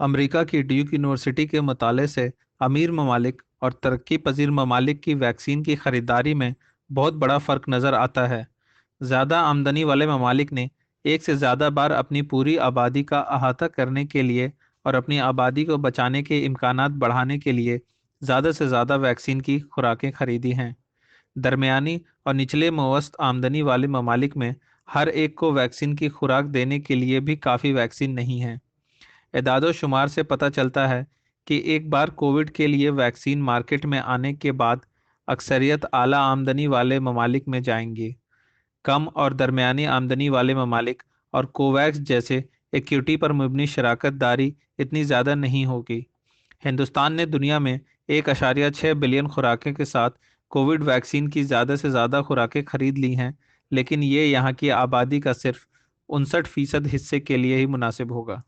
America की Duke university के मुताले से अमीर ममालिक और तरक्की पजीर ममालिक की वैक्सीन की खरीदारी में बहुत बड़ा फ़र्क नज़र आता है। ज़्यादा आमदनी वाले ममालिक ने एक से ज़्यादा बार अपनी पूरी आबादी का अहाता करने के लिए और अपनी आबादी को बचाने के इम्कान बढ़ाने के लिए ज़्यादा से ज़्यादा वैक्सीन की खुराकें खरीदी हैं। दरमियानी और निचले मवस्त आमदनी वाले ममालिक में हर एक को वैक्सीन की खुराक देने के लिए भी काफ़ी वैक्सीन नहीं है। इदाद शुमार से पता चलता है कि एक बार कोविड के लिए वैक्सीन मार्केट में आने के बाद अक्सरियत आला आमदनी वाले ममालिक में जाएँगी। कम और दरमियानी आमदनी वाले ममालिक और कोवैक्स जैसे इक्विटी पर मबनी शराकत दारी इतनी ज़्यादा नहीं होगी। हिंदुस्तान ने दुनिया में एक अशारिया छः बिलियन खुराकें के साथ कोविड वैक्सीन की ज़्यादा से ज़्यादा खुराकें खरीद ली हैं, लेकिन ये यहाँ की आबादी का सिर्फ़ उनसठ फ़ीसद हिस्से के लिए ही मुनासिब होगा।